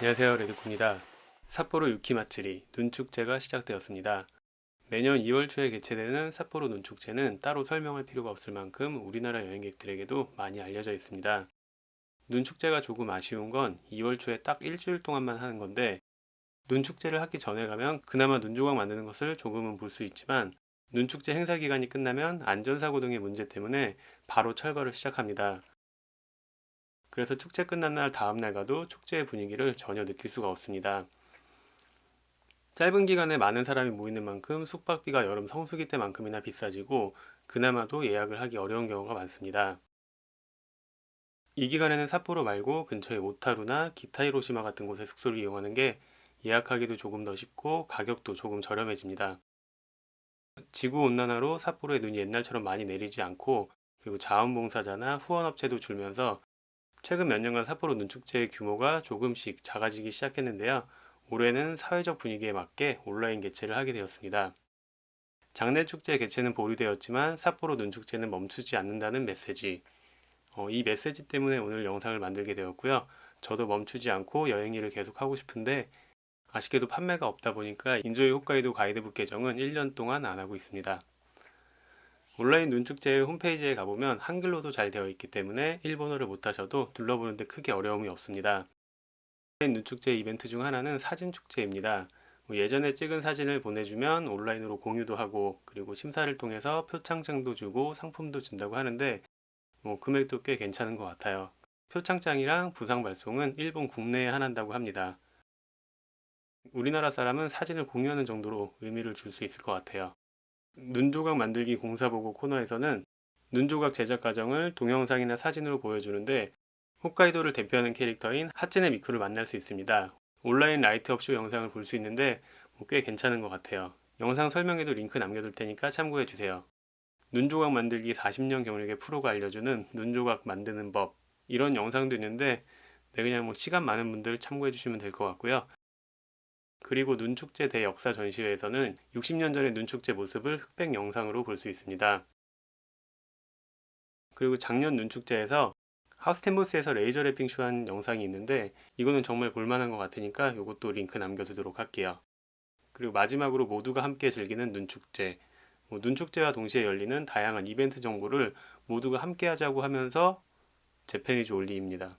안녕하세요 레드코입니다. 삿포로 유키마츠리 눈축제가 시작되었습니다. 매년 2월 초에 개최되는 삿포로 눈축제는 따로 설명할 필요가 없을 만큼 우리나라 여행객들에게도 많이 알려져 있습니다. 눈축제가 조금 아쉬운 건 2월 초에 딱 일주일 동안만 하는 건데 눈축제를 하기 전에 가면 그나마 눈조각 만드는 것을 조금은 볼 수 있지만 눈축제 행사 기간이 끝나면 안전사고 등의 문제 때문에 바로 철거를 시작합니다. 그래서 축제 끝난 날 다음 날 가도 축제의 분위기를 전혀 느낄 수가 없습니다. 짧은 기간에 많은 사람이 모이는 만큼 숙박비가 여름 성수기 때만큼이나 비싸지고 그나마도 예약을 하기 어려운 경우가 많습니다. 이 기간에는 삿포로 말고 근처의 오타루나 기타 히로시마 같은 곳에 숙소를 이용하는 게 예약하기도 조금 더 쉽고 가격도 조금 저렴해집니다. 지구 온난화로 삿포로에 눈이 옛날처럼 많이 내리지 않고 그리고 자원봉사자나 후원업체도 줄면서 최근 몇 년간 삿포로 눈축제의 규모가 조금씩 작아지기 시작했는데요. 올해는 사회적 분위기에 맞게 온라인 개최를 하게 되었습니다. 장내 축제 개최는 보류되었지만 삿포로 눈축제는 멈추지 않는다는 메시지. 어, 이 메시지 때문에 오늘 영상을 만들게 되었고요. 저도 멈추지 않고 여행 일을 계속 하고 싶은데 아쉽게도 판매가 없다 보니까 인조이 홋카이도 가이드북 계정은 1년 동안 안 하고 있습니다. 온라인 눈축제 홈페이지에 가보면 한글로도 잘 되어 있기 때문에 일본어를 못하셔도 둘러보는데 크게 어려움이 없습니다. 온라인 눈축제 이벤트 중 하나는 사진 축제입니다. 뭐 예전에 찍은 사진을 보내주면 온라인으로 공유도 하고 그리고 심사를 통해서 표창장도 주고 상품도 준다고 하는데 뭐 금액도 꽤 괜찮은 것 같아요. 표창장이랑 부상 발송은 일본 국내에 한한다고 합니다. 우리나라 사람은 사진을 공유하는 정도로 의미를 줄 수 있을 것 같아요. 눈조각 만들기 공사보고 코너에서는 눈조각 제작 과정을 동영상이나 사진으로 보여주는데 홋카이도를 대표하는 캐릭터인 하츠네 미쿠를 만날 수 있습니다. 온라인 라이트업 쇼 영상을 볼 수 있는데 뭐꽤 괜찮은 것 같아요. 영상 설명에도 링크 남겨둘 테니까 참고해 주세요. 눈조각 만들기 40년 경력의 프로가 알려주는 눈조각 만드는 법 이런 영상도 있는데 네, 그냥 뭐 시간 많은 분들 참고해 주시면 될 것 같고요. 그리고 눈축제 대역사 전시회에서는 60년 전의 눈축제 모습을 흑백 영상으로 볼 수 있습니다. 그리고 작년 눈축제에서 하우스텐보스에서 레이저 랩핑 쇼 한 영상이 있는데 이거는 정말 볼만한 것 같으니까 이것도 링크 남겨두도록 할게요. 그리고 마지막으로 모두가 함께 즐기는 눈축제. 뭐 눈축제와 동시에 열리는 다양한 이벤트 정보를 모두가 함께 하자고 하면서 재팬이즈 올리입니다.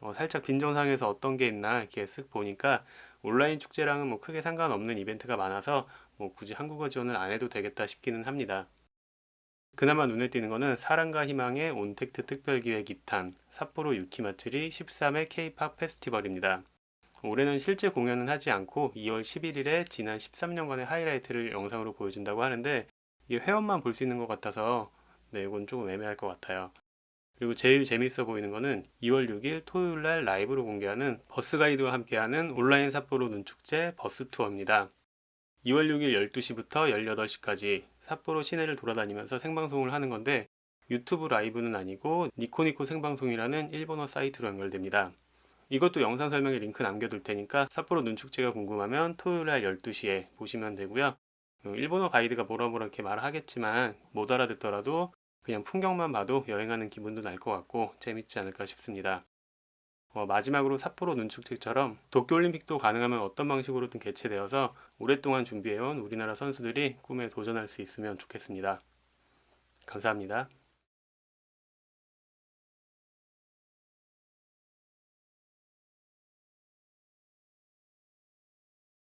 어, 살짝 빈정상에서 어떤 게 있나 이렇게 쓱 보니까 온라인 축제랑은 뭐 크게 상관없는 이벤트가 많아서 뭐 굳이 한국어 지원을 안 해도 되겠다 싶기는 합니다. 그나마 눈에 띄는 거는 사랑과 희망의 온택트 특별기획 2탄 삿포로 유키마츠리 13회 K-팝 페스티벌입니다. 올해는 실제 공연은 하지 않고 2월 11일에 지난 13년간의 하이라이트를 영상으로 보여준다고 하는데 이 회원만 볼 수 있는 것 같아서 네, 이건 조금 애매할 것 같아요. 그리고 제일 재밌어 보이는 거는 2월 6일 토요일 날 라이브로 공개하는 버스 가이드와 함께하는 온라인 삿포로 눈축제 버스 투어입니다. 2월 6일 12시부터 18시까지 삿포로 시내를 돌아다니면서 생방송을 하는 건데 유튜브 라이브는 아니고 니코니코 생방송이라는 일본어 사이트로 연결됩니다. 이것도 영상 설명에 링크 남겨둘 테니까 삿포로 눈축제가 궁금하면 토요일 날 12시에 보시면 되고요. 어, 일본어 가이드가 뭐라 뭐라 이렇게 말을 하겠지만 못 알아듣더라도 그냥 풍경만 봐도 여행하는 기분도 날 것 같고 재밌지 않을까 싶습니다. 어, 마지막으로 삿포로 눈축제처럼 도쿄올림픽도 가능하면 어떤 방식으로든 개최되어서 오랫동안 준비해온 우리나라 선수들이 꿈에 도전할 수 있으면 좋겠습니다. 감사합니다.